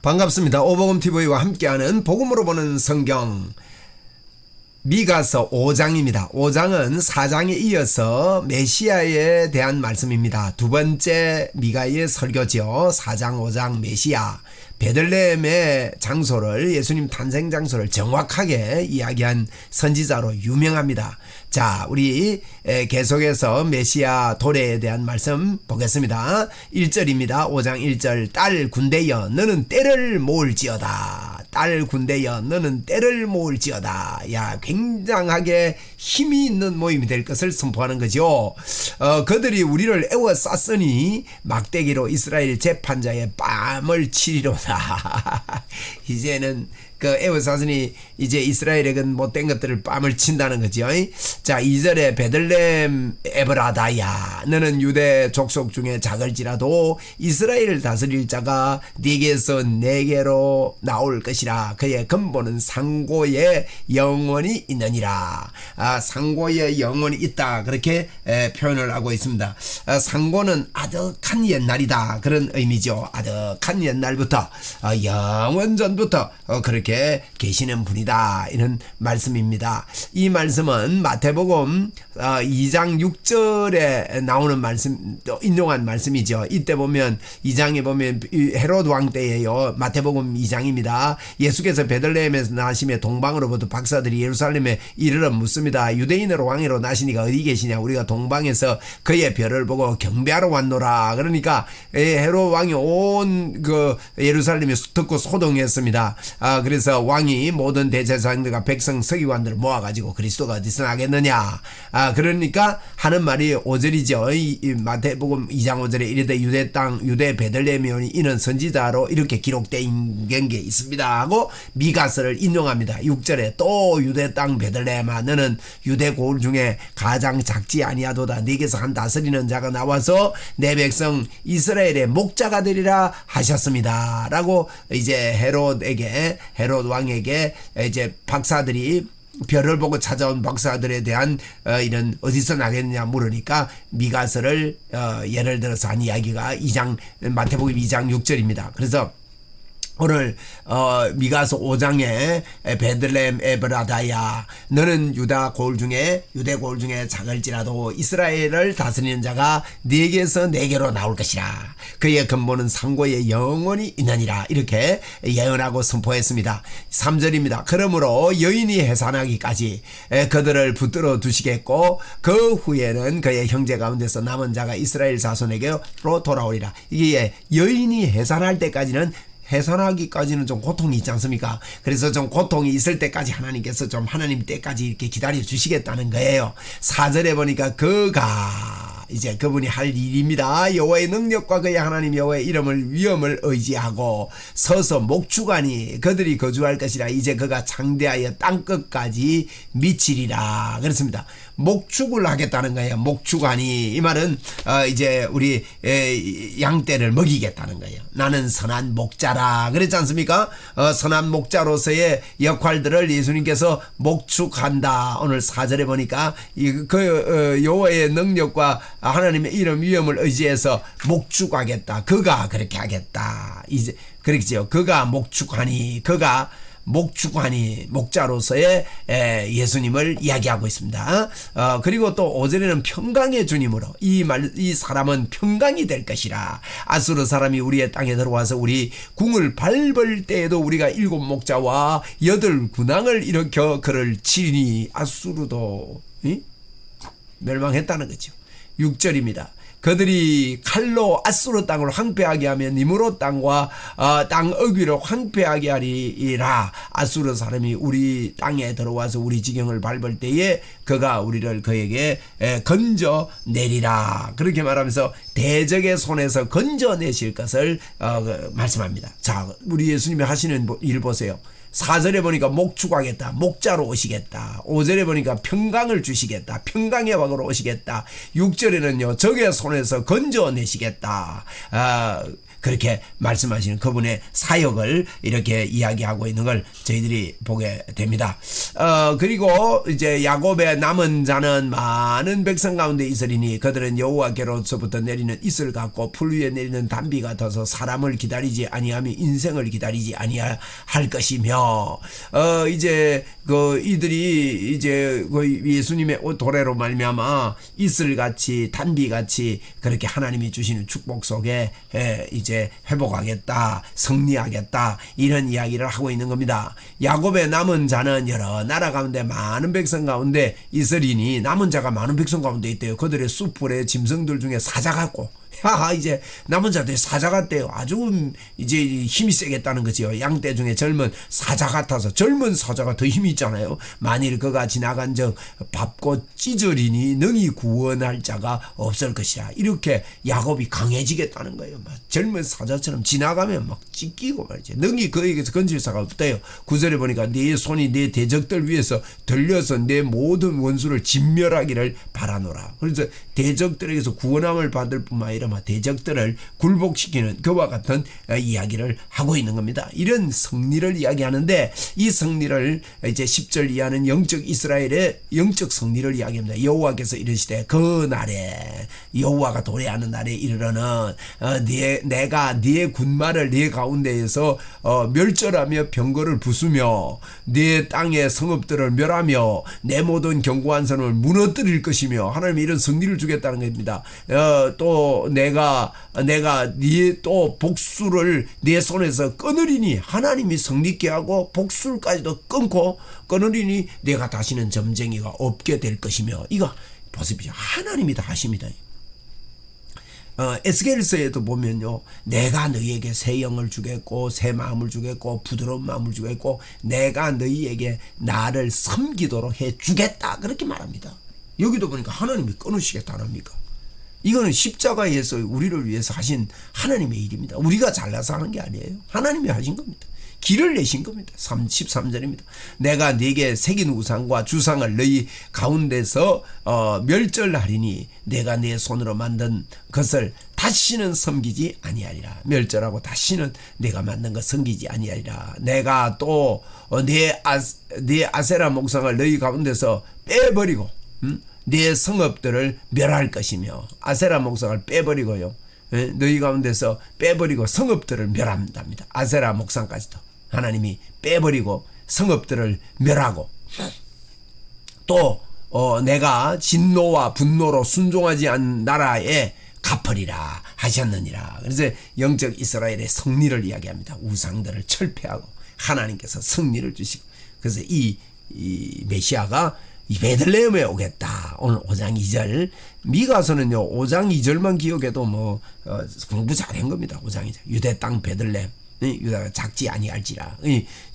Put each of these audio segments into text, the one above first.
반갑습니다. 오복음 TV와 함께하는 복음으로 보는 성경 미가서 5장입니다. 5장은 4장에 이어서 메시아에 대한 말씀입니다. 두 번째 미가의 설교죠. 4장, 5장 메시아 베들레헴의 장소를 예수님 탄생 장소를 정확하게 이야기한 선지자로 유명합니다. 자, 우리 계속해서 메시아 도래에 대한 말씀 보겠습니다. 1절입니다. 5장 1절 딸 군대여 너는 때를 모을지어다. 딸 군대여 너는 때를 모을지어다. 야 굉장하게 힘이 있는 모임이 될 것을 선포하는 거죠. 어, 그들이 우리를 애워 쌌으니 막대기로 이스라엘 재판자의 뺨을 치리로다. 이제는 그 에워사선이 이제 이스라엘에겐 못된 것들을 뺨을 친다는 거죠. 자, 2절에 베들렘 에브라다야 너는 유대 족속 중에 작을지라도 이스라엘을 다스릴 자가 네게서 네게로 나올 것이라 그의 근본은 상고의 영원이 있느니라. 아, 상고의 영원이 있다. 그렇게 에, 표현을 하고 있습니다. 아, 상고는 아득한 옛날이다. 그런 의미죠. 아득한 옛날부터 아, 영원 전부터 어, 그렇게 이렇게 계시는 분이다. 이런 말씀입니다. 이 말씀은 마태복음 2장 어, 6절에 나오는 말씀, 인용한 말씀이죠. 이때 보면 2장에 보면 헤로드 왕 때예요. 마태복음 2장입니다. 예수께서 베들레헴에서 나시며 동방으로부터 박사들이 예루살렘에 이르러 묻습니다. 유대인으로 왕으로 나시니까 어디 계시냐? 우리가 동방에서 그의 별을 보고 경배하러 왔노라. 그러니까 헤로 왕이 온 그 예루살렘에 듣고 소동했습니다. 아, 그래서 그래서 왕이 모든 대제사장들과 백성 서기관들을 모아가지고 그리스도가 어디서 나겠느냐. 아, 그러니까 하는 말이 오절이죠. 이, 마태복음 2장 5절에 이르되 유대 땅, 유대 베들레헴이 이는 선지자로 이렇게 기록된 게 있습니다. 하고 미가서를 인용합니다. 6절에 또 유대 땅 베들레헴아 너는 유대 고을 중에 가장 작지 아니하도다. 네게서 한 다스리는 자가 나와서 내 백성 이스라엘의 목자가 되리라 하셨습니다. 라고 이제 헤롯에게 헤롯 헤롯 왕에게 이제 박사들이 별을 보고 찾아온 박사들에 대한 어, 이런 어디서 나겠느냐 물으니까 미가서를 어, 예를 들어서 한 이야기가 2장 마태복음 2장 6절입니다. 그래서 오늘 어, 미가서 5장에 베들렘 에브라다야 너는 유다 고을 중에 유대 고을 중에 작을지라도 이스라엘을 다스리는 자가 네게서 네게로 나올 것이라. 그의 근본은 상고의 영원히 있느니라. 이렇게 예언하고 선포했습니다. 3절입니다. 그러므로 여인이 해산하기까지 그들을 붙들어 두시겠고 그 후에는 그의 형제 가운데서 남은 자가 이스라엘 자손에게로 돌아오리라. 이게 여인이 해산할 때까지는 해산하기까지는 좀 고통이 있지 않습니까? 그래서 좀 고통이 있을 때까지 하나님께서 좀 하나님 때까지 이렇게 기다려 주시겠다는 거예요. 사절에 보니까 그가 이제 그분이 할 일입니다. 여호와의 능력과 그의 하나님 여호와의 이름을 위엄을 의지하고 서서 목주관이 그들이 거주할 것이라 이제 그가 장대하여 땅 끝까지 미치리라 그렇습니다. 목축을 하겠다는 거예요. 목축하니 이 말은 어 이제 우리 양떼를 먹이겠다는 거예요. 나는 선한 목자라 그랬지 않습니까? 어 선한 목자로서의 역할들을 예수님께서 목축한다. 오늘 사절에 보니까 그 어, 여호와의 능력과 하나님의 이름 위엄을 의지해서 목축하겠다. 그가 그렇게 하겠다. 이제 그렇죠. 그가 목축하니 그가 목축관이 목자로서의 예수님을 이야기하고 있습니다. 어, 그리고 또 오전에는 평강의 주님으로 이 말 이 사람은 평강이 될 것이라 아수르 사람이 우리의 땅에 들어와서 우리 궁을 밟을 때에도 우리가 일곱 목자와 여덟 군왕을 일으켜 그를 치니 아수르도 이? 멸망했다는 거죠. 6절입니다. 그들이 칼로 아수르 땅을 황폐하게 하면 니무로 땅과 어, 땅 어귀로 황폐하게 하리라 아수르 사람이 우리 땅에 들어와서 우리 지경을 밟을 때에 그가 우리를 그에게 에, 건져 내리라 그렇게 말하면서 대적의 손에서 건져 내실 것을 어, 그, 말씀합니다. 자 우리 예수님이 하시는 일 보세요. 4절에 보니까 목축하겠다. 목자로 오시겠다. 5절에 보니까 평강을 주시겠다. 평강의 왕으로 오시겠다. 6절에는요, 적의 손에서 건져내시겠다. 아, 그렇게 말씀하시는 그분의 사역을 이렇게 이야기하고 있는 걸 저희들이 보게 됩니다. 어 그리고 이제 야곱의 남은 자는 많은 백성 가운데 있으리니 그들은 여호와께로서부터 내리는 이슬 같고 풀 위에 내리는 단비 같아서 사람을 기다리지 아니하며 인생을 기다리지 아니할 것이며 어 이제 그 이들이 이제 그 예수님의 도래로 말미암아 이슬 같이 단비 같이 그렇게 하나님이 주시는 축복 속에 예, 이제 회복하겠다 승리하겠다 이런 이야기를 하고 있는 겁니다. 야곱의 남은 자는 여러 나라 가운데 많은 백성 가운데 이스라엘이 남은 자가 많은 백성 가운데 있대요. 그들의 숲불의 짐승들 중에 사자 같고 야 이제 남은 자들이 사자 같대요. 아주 이제 힘이 세겠다는 거지요. 양떼 중에 젊은 사자 같아서 젊은 사자가 더 힘이 있잖아요. 만일 그가 지나간 적 밟고 찢으리니 능히 구원할 자가 없을 것이라. 이렇게 야곱이 강해지겠다는 거예요. 막 젊은 사자처럼 지나가면 막 찢기고 말이죠. 능히 그에게서 건질 사가 없대요. 구절에 보니까 네 손이 네 대적들 위해서 들려서 내 모든 원수를 진멸하기를 바라노라. 그래서 대적들에게서 구원함을 받을 뿐만 아니라 막 대적들을 굴복시키는 그와 같은 어, 이야기를 하고 있는 겁니다. 이런 승리를 이야기하는데 이 승리를 이제 10절 이하는 영적 이스라엘의 영적 승리를 이야기합니다. 여호와께서 이르시되 그 날에 여호와가 도래하는 날에 이르러는 어, 네, 내가 네 군마를 네 가운데에서 어, 멸절하며 병거를 부수며 네 땅의 성읍들을 멸하며 내 모든 견고한 선을 무너뜨릴 것이며 하나님 이런 승리를 주겠다는 겁니다. 어, 또 내가 내가 네 또 복수를 네 손에서 끊으리니 하나님이 승리케 하고 복수까지도 끊고 끊으리니 내가 다시는 점쟁이가 없게 될 것이며 이거 보십시오. 하나님이 다 하십니다. 어, 에스겔서에도 보면요, 내가 너희에게 새 영을 주겠고, 새 마음을 주겠고, 부드러운 마음을 주겠고, 내가 너희에게 나를 섬기도록 해 주겠다. 그렇게 말합니다. 여기도 보니까 하나님이 끊으시겠다 안 합니까? 이거는 십자가에서 우리를 위해서 하신 하나님의 일입니다. 우리가 잘나서 하는 게 아니에요. 하나님이 하신 겁니다. 길을 내신 겁니다. 33절입니다. 내가 네게 새긴 우상과 주상을 너희 가운데서 어, 멸절하리니 내가 내 손으로 만든 것을 다시는 섬기지 아니하리라. 멸절하고 다시는 내가 만든 것 섬기지 아니하리라. 내가 또내 어, 아, 내 아세라 목상을 너희 가운데서 빼버리고 음? 네 성읍들을 멸할 것이며 아세라 목상을 빼버리고요. 예? 너희 가운데서 빼버리고 성읍들을 멸한답니다. 아세라 목상까지도 하나님이 빼버리고 성읍들을 멸하고 또 어, 내가 진노와 분노로 순종하지 않은 나라에 갚으리라 하셨느니라. 그래서 영적 이스라엘의 승리를 이야기합니다. 우상들을 철폐하고 하나님께서 승리를 주시고 그래서 이, 이 메시아가 이 베들레헴에 오겠다. 오늘 5장 2절. 미가서는요, 5장 2절만 기억해도 뭐, 어, 공부 잘한 겁니다. 5장 2절. 유대 땅 베들레헴. 유다가 작지 아니할지라.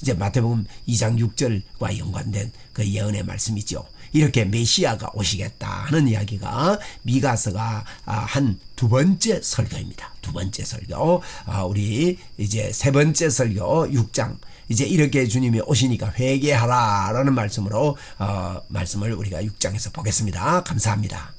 이제 마태복음 2장 6절과 연관된 그 예언의 말씀이죠. 이렇게 메시아가 오시겠다 하는 이야기가 미가서가 아, 한두 번째 설교입니다. 두 번째 설교. 아, 우리 이제 세 번째 설교 6장. 이제 이렇게 주님이 오시니까 회개하라라는 말씀으로 어, 말씀을 우리가 6장에서 보겠습니다. 감사합니다.